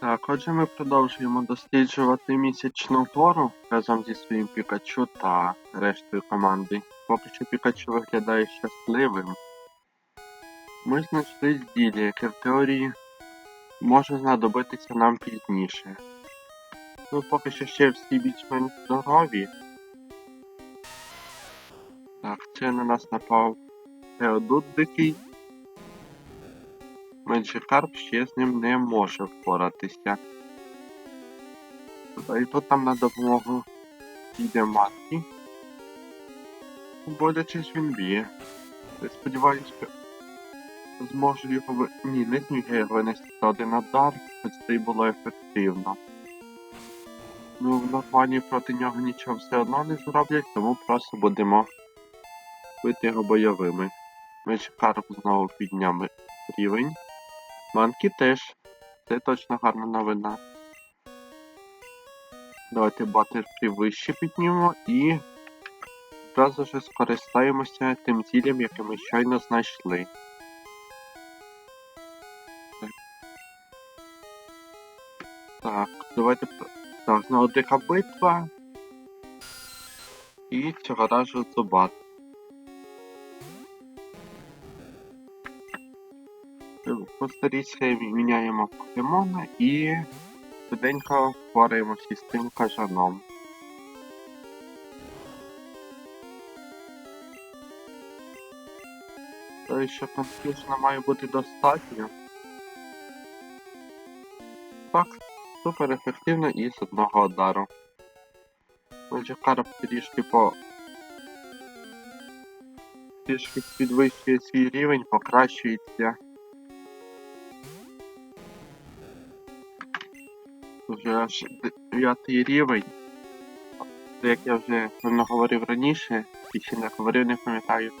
Так, отже, ми продовжуємо досліджувати місячну гору разом зі своїм Пікачу та рештою команди. Поки що Пікачу виглядає щасливим. Ми знайшли зілля, яке в теорії може знадобитися нам пізніше. Ну, поки що ще всі більш-менш здорові. Так, це на нас напав Теодут дикий. Меджикарп ще з ним не може впоратися. І тут нам на допомогу йде матки. Боляче ж він б'є. Сподіваюся, зможу його. Ні, не зміг я його винести один удар, хоч це й було ефективно. Ну, в нормальні проти нього нічого все одно не зроблять, тому просто будемо бити його бойовими. Меджикарп знову підняв рівень. Манки теж. Це точно гарна новина. Давайте батерфрі вище піднімемо і одразу ж скористаємося тим зіллям, яке ми щойно знайшли. Так, давайте. Так, знову дика битва. І цього разу зубат. По старій міняємо покемона і швиденько впораємося із тим кажаном. Той, що конфлюшна має бути достатньо. Так, супер ефективно і з одного удару. Меджикарп трішки по. Трішки підвищує свій рівень, покращується. Вже аж дев'ятий рівень. Як я вже певно говорив раніше, і ще не говорив, не пам'ятаю.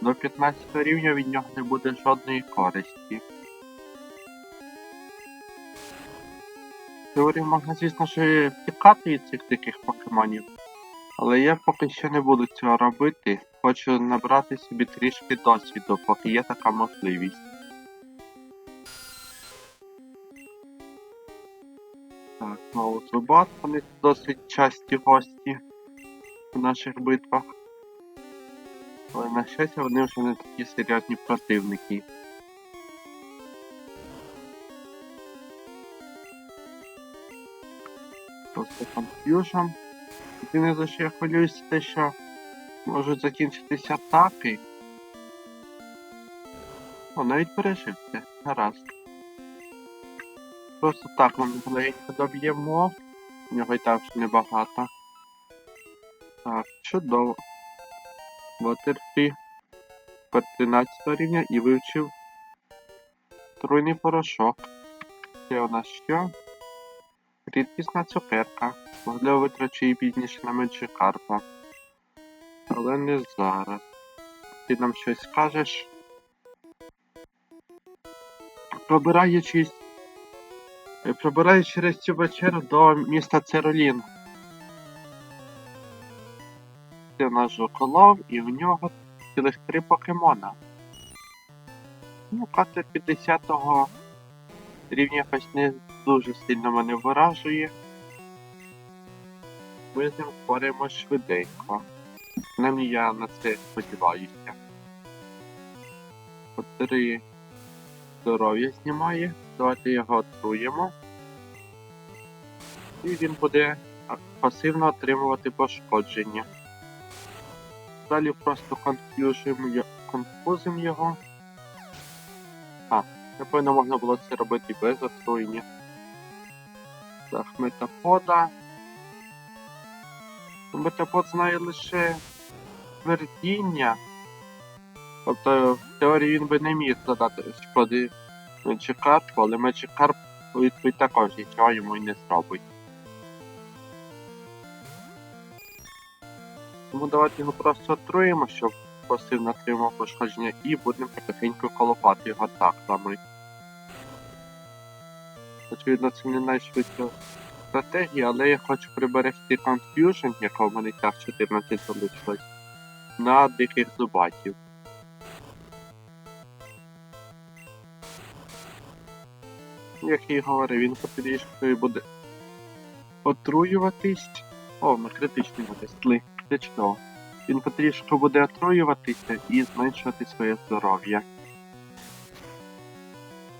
До 15 рівня від нього не буде жодної користі. В теорії можна, звісно, що втікати від цих диких покемонів. Але я поки що не буду цього робити. Хочу набрати собі трішки досвіду, поки є така можливість. Так, знову зубат, вони досить часті гості в наших битвах. Але на щастя вони вже не такі серйозні противники. Просто конф'южн. Єдине за що я хвилююсь, те, що можуть закінчитися атаки. О, навіть пережився. Гаразд. Просто так ми маленько доб'ємо. У нього і так небагато. Так, чудово. По 13 рівня і вивчив труйний порошок. Це у нас що? Рідкісна цукерка. Можливо, витрачу її пізніше на Меджикарпа. Але не зараз. Ти нам щось скажеш? Пробираючись Е, Пробираю через цю вечеру до міста Церолін. Це наш жоколов і в нього цілих три покемона. Ну, катер 50-го рівня якось не дуже сильно мене виражує. Ми з ним впораємось швиденько. Принаймні я на це сподіваюся. По три здоров'я знімає. Давайте його отруємо. І він буде пасивно отримувати пошкодження. Далі просто конфузимо його. А, напевно можна було це робити без отруєння. Так, метапода. Метапод знає лише твердіння. Тобто в теорії він би не міг задати шкоди Меджикарпу, але Меджикарп у відповідь також нічого йому й не зробить. Тому давайте його просто отруємо, щоб пасивно отримав пошкодження і будемо потихеньку колопати його атаками. Очевидно, це не найшвидша стратегія, але я хочу приберегти Confusion, якого в мене так 14 залишилось, на диких зубатів. Як я і говорив, він потрішки буде отруюватись. О, ми критичні натисли. Це чудово. Він потрішки буде отруюватися і зменшувати своє здоров'я.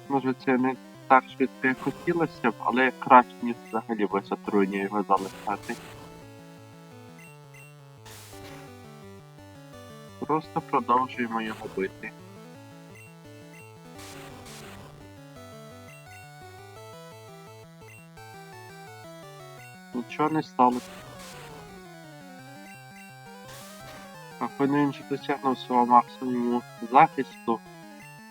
Може це не так швидко, як хотілося б, але краще, ніж взагалі без отруєння його залишати. Просто продовжуємо його бити. Нічого не сталося. Вже досягнув свого максимуму захисту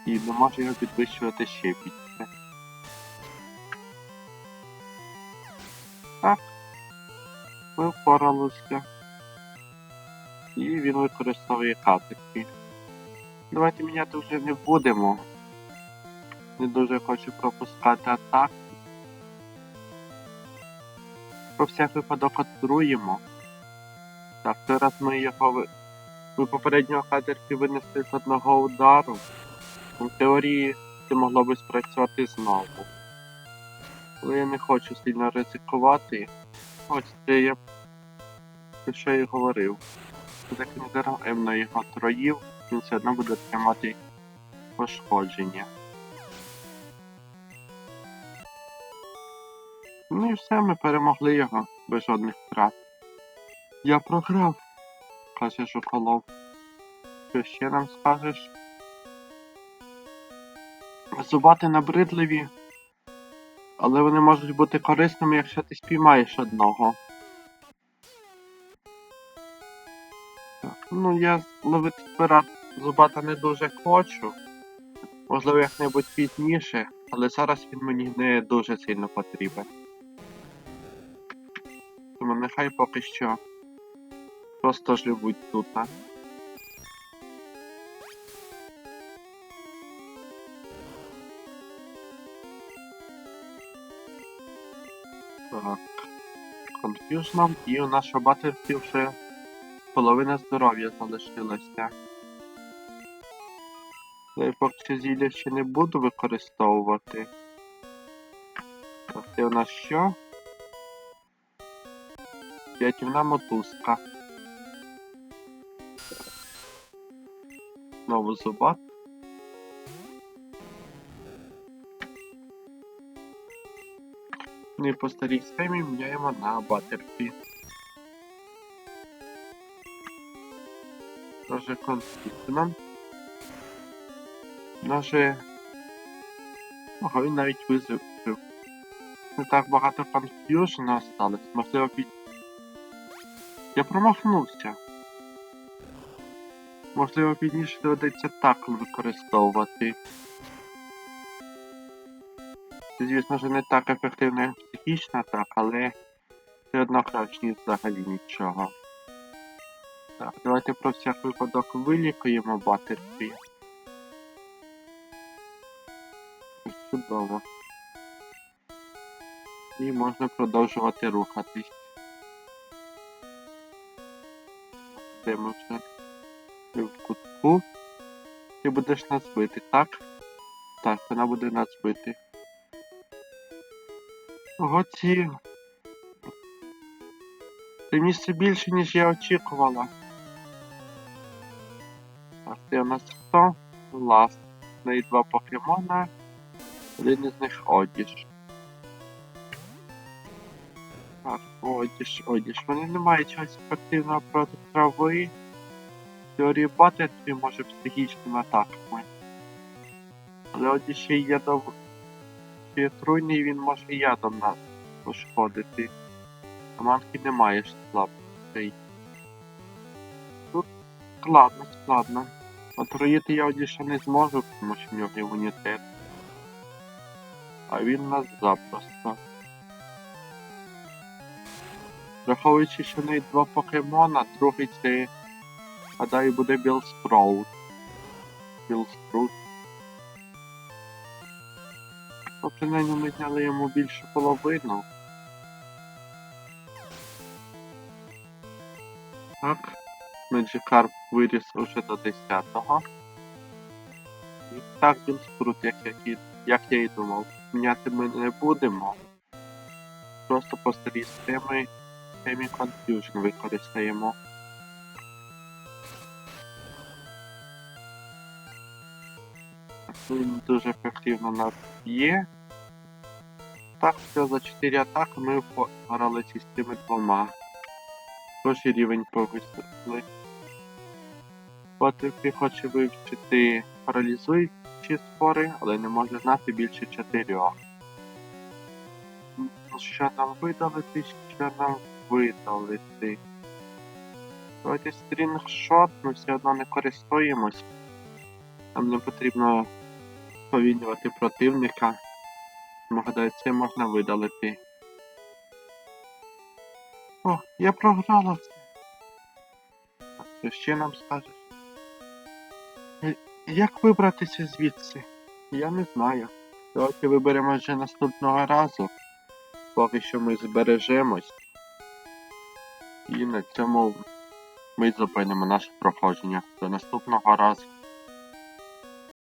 і не може його підвищувати ще більше. Так. Ми впоралися. І він використовує катики. Давайте міняти вже не будемо. Не дуже хочу пропускати атак. Про всяк випадок отруємо. Так, зараз ми його Ми попереднього катерки винесли з одного удару. В теорії це могло би спрацювати знову. Але я не хочу сильно ризикувати. Ось це я те, що і говорив. Так не даремно його троїв, він все одно буде тримати пошкодження. Ну і все, ми перемогли його без жодних втрат. Я програв, каже Жуколов. Що ще нам скажеш? Зубати набридливі, але вони можуть бути корисними, якщо ти спіймаєш одного. Так, ну я ловити пират зубата не дуже хочу. Можливо, як-небудь пізніше, але зараз він мені не дуже сильно потрібен. Тому нехай поки що просто живуть тут. а. Так. Конф'южном і у нашого батерфі вже половина здоров'я залишилася. Поки зілля ще не буду використовувати. Так, це у нас що? П'ятівна мотузка. Знову зубат. Ну і по старій схемі міняємо на батерфі. Тоже конфліктно. Наже. Ого, він навіть визив. Не так багато конф'южна осталось. Можливо, під... Я промахнувся. Можливо, пізніше доведеться так використовувати. Це, звісно ж, не так ефективно, як психічна атака, але все одно краще, ніж взагалі нічого. Так, давайте про всяк випадок вилікуємо батерфі. Чудово. І можна продовжувати рухатись. Де вже в кутку. Ти будеш нас бити, так? Так, вона буде нас бити. Ого, ці. Це місце більше, ніж я очікувала. Так, це у нас хто? Ласт. В неї два покемона. Один із них Одіш. Так, Одіш, Одіш. Вони не мають чогось ефективного проти трави. Теорії Баттерфі може психічними атаками. Але Одіш ще й ядов... Ще є труйний, він може і ядом нас пошкодити. А манки немає слабкостей. Тут складно, складно. Отруїти я Одіша не зможу, тому що в нього імунітет. А він нас запросто. Враховуючи, що в неї два покемона, другий це, гадаю, буде Білспроут. Білспрут. Ну, принаймні ми зняли йому більше половину. Так. Меджикарп виріс уже до 10-го. І так Білспрут, як, як і як я і думав, міняти ми не будемо. Просто по старій схемі Confusion використаємо. Дуже ефективно нас б'є. Так що за 4 атаки ми впоралися з цими двома. І рівень повисили. Потрібно хоче вивчити паралізуючі спори, але не може знати більше чотирьох. Ну, Що нам видалити, що нам видалити? Давайте стрінгшот, ми все одно не користуємось. Нам не потрібно повільнювати противника. Гадаю, це можна видалити. О, я програла це. А Що ще нам скажеш? Е, Як вибратися звідси? Я не знаю. Давайте виберемо вже наступного разу. Поки що ми збережемось. І на цьому ми зупинимо наше проходження. До наступного разу.